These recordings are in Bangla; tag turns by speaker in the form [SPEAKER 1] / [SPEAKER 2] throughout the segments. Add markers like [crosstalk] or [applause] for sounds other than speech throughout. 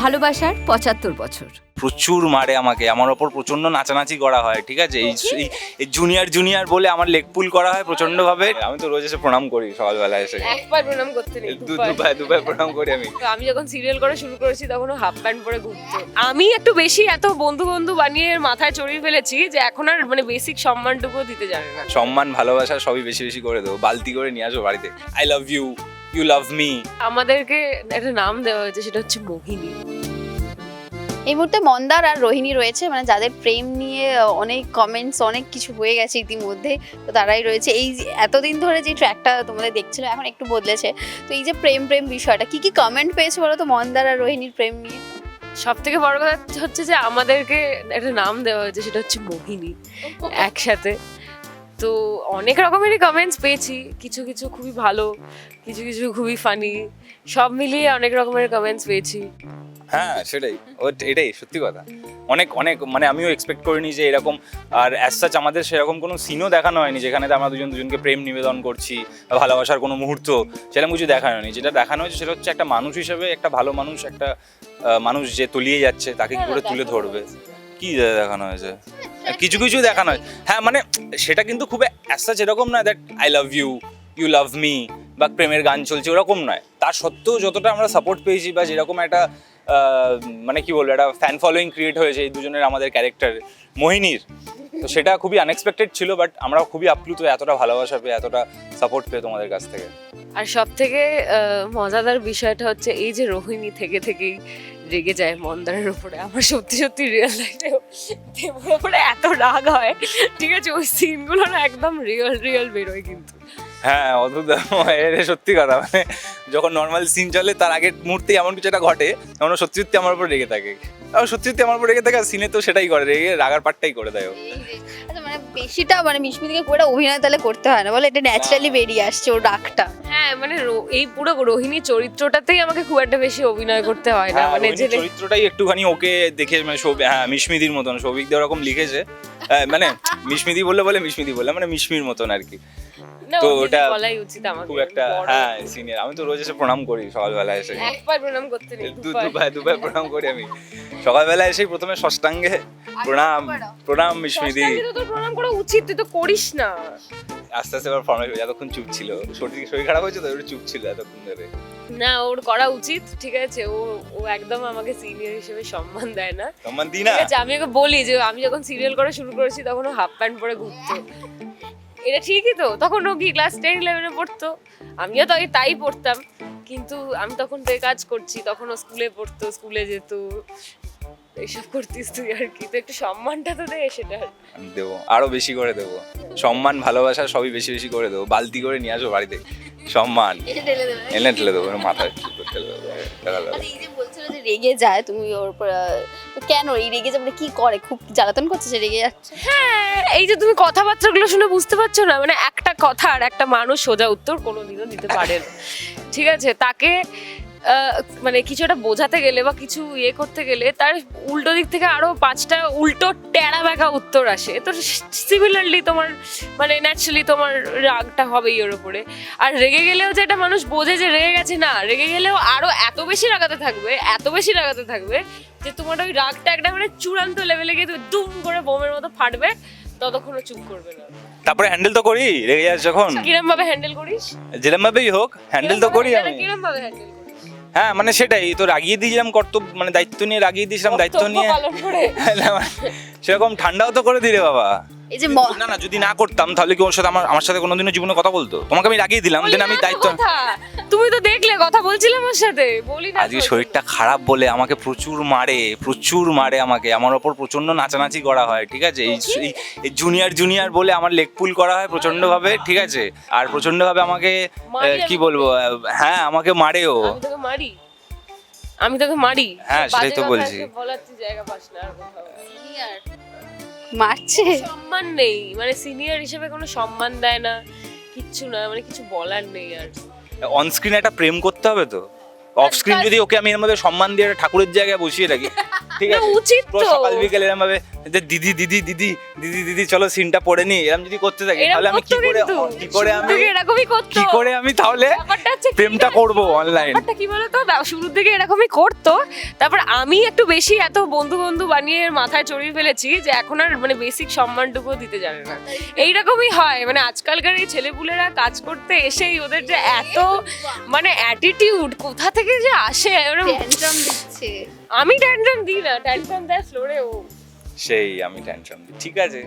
[SPEAKER 1] ভালোবাসার পঁচাত্তর বছর।
[SPEAKER 2] প্রচুর মারে আমাকে। আমার ওপর প্রচণ্ড নাচানাচি করা হয় ঠিক আছে? এই জুনিয়র জুনিয়র বলে আমার লেগ পুল করা হয় প্রচণ্ড ভাবে আমি তো রোজ এসে প্রণাম করি সকালবেলা এসে।
[SPEAKER 3] একবার প্রণাম করতে নেই দুবার।
[SPEAKER 2] দুবার প্রণাম করি আমি।
[SPEAKER 3] তো আমি যখন সিরিয়াল করা শুরু করেছি তখন হাফ প্যান্ট পরে ঘুরতো। আমি একটু বেশি এত বন্ধু বন্ধু বানিয়ে মাথায় চড়িয়ে ফেলেছি যে এখন আর মানে বেসিক সম্মানটুকু দিতে জানে না।
[SPEAKER 2] সম্মান ভালোবাসা সবই বেশি বেশি করে দেবো। বালতি করে নিয়ে আসব বাড়িতে। I love you you love me
[SPEAKER 3] আমাদেরকে একটা নাম দেওয়া হয়েছে সেটা হচ্ছে মোহিনী।
[SPEAKER 4] এই মুহূর্তে মন্দার আর রোহিণী রয়েছে মানে যাদের প্রেম নিয়ে অনেক কমেন্টস অনেক কিছু হয়ে গেছে ইতিমধ্যে তো তারাই রয়েছে। এই যে এতদিন ধরে যে ট্র্যাকটা তোমাদের দেখছিল এখন একটু বদলেছে। তো এই যে প্রেম প্রেম বিষয়টা কি কি কমেন্ট পেয়েছ বলো তো মন্দার আর রোহিণীর প্রেম নিয়ে?
[SPEAKER 3] সব থেকে বড় কথা হচ্ছে যে আমাদেরকে একটা নাম দেওয়া হয়েছে সেটা হচ্ছে মোহিনী একসাথে। তো অনেক রকমেরই কমেন্টস পেয়েছি। কিছু কিছু খুবই ভালো কিছু কিছু খুবই ফানি সব মিলিয়ে অনেক রকমের কমেন্টস পেয়েছি।
[SPEAKER 2] হ্যাঁ সেটাই। ও এটাই সত্যি কথা। অনেক অনেক মানে আমিও এক্সপেক্ট করিনি যে এরকম আর অ্যাজ সাচ আমাদের সেরকম কোনো সিনও দেখানো হয়নি যেখানে আমরা দুজন দুজনকে প্রেম নিবেদন করছি বা ভালোবাসার কোনো মুহূর্ত সেরকম কিছু দেখানো হয়নি। যেটা দেখানো হয়েছে সেটা হচ্ছে একটা মানুষ হিসেবে একটা ভালো মানুষ একটা মানুষ যে তলিয়ে যাচ্ছে তাকে কি করে তুলে ধরবে? কি দেখানো হয়েছে? কিছু কিছু দেখানো হয়। হ্যাঁ মানে সেটা কিন্তু খুব অ্যাসাচ এরকম নয় that I love you you love me বা প্রেমের গান চলছে ওরকম নয়। তার সত্ত্বেও যতটা আমরা সাপোর্ট পেয়েছি বা যেরকম একটা মানে কি বলব একটা ফ্যান ফলোয়িং ক্রিয়েট হয়েছে এই দুজনের আমাদের ক্যারেক্টার মোহিনীর। তো সেটা খুবই আনএক্সপেক্টেড ছিল বাট আমরা খুবই আপ্লুত এতটা ভালোবাসা পেয়ে এতটা সাপোর্ট পেয়ে তোমাদের কাছ থেকে।
[SPEAKER 3] আর সব থেকে মজাদার বিষয়টা হচ্ছে এই যে রোহিণী থেকে থেকেই রেগে যায় মন্দারের উপরে। আমার সত্যি সত্যি রিয়েল লাইফে উপরে এত রাগ হয়। ঠিক আছে, ওই সিনগুলো না একদম রিয়েল রিয়েল বেরোয় কিন্তু।
[SPEAKER 2] হ্যাঁ অদ্ভুত এটা সত্যি কথা। মানে যখন নর্মাল সিন চলে তার আগের মুহূর্তে এমন কিছু একটা ঘটে তখন সত্যি সত্যি আমার উপর রেগে থাকে। আর সত্যি সত্যি আমার উপর রেগে থাকে সিনে তো সেটাই করে রেগে রাগার পাটটাই করে দেয় ও।
[SPEAKER 4] আচ্ছা মানে বেশিটা মানে মিশমিদিকে করে অভিনয় তাহলে করতে হয় না। বলে এটা ন্যাচারালি বেরিয়ে আসছে ওর রাগটা।
[SPEAKER 3] হ্যাঁ মানে এই পুরো রোহিণী চরিত্রটাতেই আমাকে খুব একটা বেশি অভিনয় করতে হয় না।
[SPEAKER 2] হ্যাঁ,
[SPEAKER 3] মানে যে
[SPEAKER 2] চরিত্রটাই একটুখানি ওকে দেখে মানে হ্যাঁ মিশমিদির মতন। সৌভিক দে ওরকম লিখেছে। হ্যাঁ, মানে মিশমিদি বললে বলে মিশমিদি বলে মানে মিশমির মতন আর কি। তো ওটা
[SPEAKER 3] বলাই উচিত আমাকে
[SPEAKER 2] খুব একটা হ্যাঁ সিনিয়র আমি তো রোজ এসে প্রণাম করি সকালবেলা এসে।
[SPEAKER 3] একবার প্রণাম করতে নেই দুবার।
[SPEAKER 2] দুবার প্রণাম করি আমি। সকালবেলা এসেই প্রথমে ষষ্ঠাঙ্গে প্রণাম প্রণাম মিশমিদি।
[SPEAKER 3] তো প্রণাম করা উচিত তুই তো করিস না।
[SPEAKER 2] আস্তে আস্তে এবার ফর্মে এতক্ষণ চুপ ছিল। শরীর শরীর খারাপ হয়েছে তো একটু চুপ ছিল এতক্ষণ ধরে।
[SPEAKER 3] না ওর করা উচিত ঠিক আছে ও ও একদম আমাকে সিনিয়র হিসেবে সম্মান দেয় না।
[SPEAKER 2] সম্মান দিই না?
[SPEAKER 3] ঠিক আছে আমি ওকে বলি যে আমি যখন সিরিয়াল করা শুরু করেছি তখন ও হাফ প্যান্ট পরে ঘুরতো। এটা ঠিকই তো। তখন ও কি ক্লাস টেন ইলেভেনে পড়তো? আমিও তো তাই পড়তাম। কিন্তু আমি তখন তো কাজ করছি, তখন ও স্কুলে পড়তো স্কুলে যেত। এইসব করতিস তুই আর কি। তো একটু সম্মানটা তো দে সেটা।
[SPEAKER 2] দেবো, আরও বেশি করে দেবো। সম্মান, ভালোবাসা সবই বেশি বেশি করে দেবো। বালতি করে নিয়ে আসব বাড়িতে। সম্মান। এনে ঠেলে দেবো মাথায় ঠেলে দেবো।
[SPEAKER 4] আচ্ছা, এই যে বলছিল যে রেগে যায় তুমি ওর উপর কেন এই রেগে যাবে কি করে? খুব জ্বালাতন করছে সে রেগে যাচ্ছে।
[SPEAKER 3] হ্যাঁ এই যে তুমি কথাবার্তাগুলো শুনে বুঝতে পারছ না মানে একটা কথা আর একটা মানুষ সোজা উত্তর কোনোদিনও দিতে পারে না। ঠিক আছে তাকে মানে কিছু একটা বোঝাতে গেলে বা কিছু ইয়ে করতে গেলে তার উল্টো দিক থেকে আরও পাঁচটা উল্টো ট্যাড়া ব্যাকা উত্তর আসে। তো সিমিলারলি তোমার মানে ন্যাচারালি তোমার রাগটা হবেই ওর উপরে। আর রেগে গেলেও যে একটা মানুষ বোঝে যে রেগে গেছে না রেগে গেলেও আরও এত বেশি রাগাতে থাকবে এত বেশি রাগাতে থাকবে যে তোমার ওই রাগটা একটা মানে চূড়ান্ত লেভেলে গিয়ে তুমি দুম করে বোমের মতো ফাটবে ততক্ষণ চুপ করবে না।
[SPEAKER 2] তারপরে হ্যান্ডেল তো করি রেগে যাস যখন।
[SPEAKER 3] কিরম ভাবে হ্যান্ডেল করিস?
[SPEAKER 2] যেরকম ভাবেই হোক হ্যান্ডেল তো করি আমি।
[SPEAKER 3] কিরম ভাবে হ্যান্ডেল
[SPEAKER 2] হ্যাঁ মানে সেটাই তো রাগিয়ে দিয়েছিলাম কর্তব্য মানে দায়িত্ব নিয়ে রাগিয়ে দিয়েছিলাম দায়িত্ব নিয়ে না, [laughs] মানে সেরকম ঠান্ডাও তো করে দিলে বাবা।
[SPEAKER 4] এই যে ম-
[SPEAKER 2] না না যদি না করতাম তাহলে কি ওর সাথে আমার আমার সাথে কোনোদিনও জীবনে কথা বলতো? তোমাকে আমি রাগিয়ে দিলাম দেন আমি
[SPEAKER 3] বলি
[SPEAKER 2] দায়িত্ব
[SPEAKER 3] কথা। তুমি তো দেখলে কথা বলছিলাম ওর সাথে। বলি না
[SPEAKER 2] আজকে
[SPEAKER 3] তো।
[SPEAKER 2] শরীরটা খারাপ বলে আমাকে প্রচুর মারে প্রচুর মারে আমাকে। আমার ওপর প্রচণ্ড নাচানাচি করা হয় ঠিক আছে? এই এই- এই জুনিয়র জুনিয়র বলে আমার লেগ পুল করা হয় প্রচণ্ড ভাবে ঠিক আছে? আর প্রচণ্ড ভাবে আমাকে
[SPEAKER 3] মারি
[SPEAKER 2] আহ, কি বলব আহ, হ্যাঁ আমাকে মারেও।
[SPEAKER 3] আমি তোকে মারি? আমি তোকে মারি?
[SPEAKER 2] হ্যাঁ, সেটাই
[SPEAKER 3] বাজে
[SPEAKER 2] তো
[SPEAKER 3] কথা
[SPEAKER 2] বলছি।
[SPEAKER 3] বলার তুই জায়গা পাস না আর কোথাও।
[SPEAKER 4] মারছে?
[SPEAKER 3] সম্মান নেই। মানে সিনিয়র হিসেবে কোনো সম্মান দেয় না কিচ্ছু না মানে কিছু বলার নেই আর।
[SPEAKER 2] অন স্ক্রিন একটা প্রেম করতে হবে তো? অফ স্ক্রিন যদি ওকে আমি এর মধ্যে সম্মান দিয়ে একটা ঠাকুরের জায়গায় বসিয়ে রাখি [laughs] ঠিক আছে?
[SPEAKER 3] উচিত
[SPEAKER 2] পুরো। সকাল বিকেল এরম ভাবে যে দিদি দিদি দিদি দিদি দিদি চলো সিনটা পড়ে নি এরকম যদি করতে থাকি তাহলে আমি কি করে। কি করে আমি
[SPEAKER 3] এরকমই করতো।
[SPEAKER 2] কি করে আমি তাহলে প্রেমটা করব অনলাইন
[SPEAKER 3] ব্যাপারটা কি বলতো? শুরুর দিকে এরকমই করতো। তারপর আমি একটু বেশি এত বন্ধু বন্ধু বানিয়ে মাথায় চড়িয়ে ফেলেছি যে এখন আর মানে বেসিক সম্মানটুকু দিতে জানে না। এইরকমই হয়। মানে আজকালকার এই ছেলেপুলেরা কাজ করতে এসেই ওদের যে এত মানে অ্যাটিটিউড কোথা থেকে যে আসে ওরকম
[SPEAKER 4] ট্যান্ট্রাম দিচ্ছে।
[SPEAKER 3] আমি ট্যান্ট্রাম দিই না ট্যান্ট্রাম দেয় ফ্লোরে ও।
[SPEAKER 2] সেই আমি টেনশন ঠিক আছে।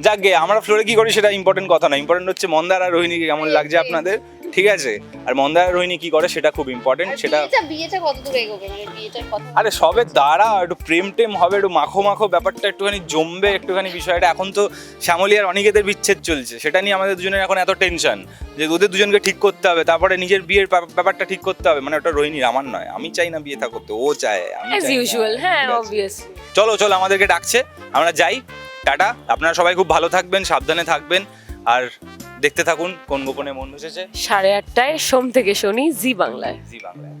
[SPEAKER 2] যাক গে আমরা ফ্লোরে কি করি সেটা ইম্পর্টেন্ট কথা না ইম্পর্টেন্ট হচ্ছে মন্দার আর রোহিণীকে কেমন লাগছে আপনাদের? ঠিক আছে? আর মন্দার রোহিণী কি করে? সেটা খুব ইম্পর্টেন্ট সেটা
[SPEAKER 4] বিয়েটা কত দূর এগোবে? মানে বিয়েটার কথা
[SPEAKER 2] আরে সবে দাঁড়া একটু প্রেম টেম হবে একটু মাখো মাখো ব্যাপারটা একটুখানি জমবে একটুখানি বিষয়টা। এখন তো শ্যামলী আর অনিকেতের বিচ্ছেদ চলছে সেটা নিয়ে আমাদের দুজনের এখন এত টেনশন যে ওদের দুজনকে ঠিক করতে হবে তারপরে নিজের বিয়ের ব্যাপারটা ঠিক করতে হবে। মানে ওটা রোহিণীর আমার নয় আমি চাই না বিয়ে থাকতে ও চায় আমি
[SPEAKER 3] অ্যাজ ইউজুয়াল হ্যাঁ অবভিয়াসলি
[SPEAKER 2] চলো চলো আমাদেরকে ডাকছে আমরা যাই টাটা আপনারা সবাই খুব ভালো থাকবেন সাবধানে থাকবেন আর দেখতে থাকুন কোন গোপনে মন বসেছে?
[SPEAKER 3] সাড়ে আটটায় সোম থেকে শনি জি বাংলায়।
[SPEAKER 2] জি বাংলায়।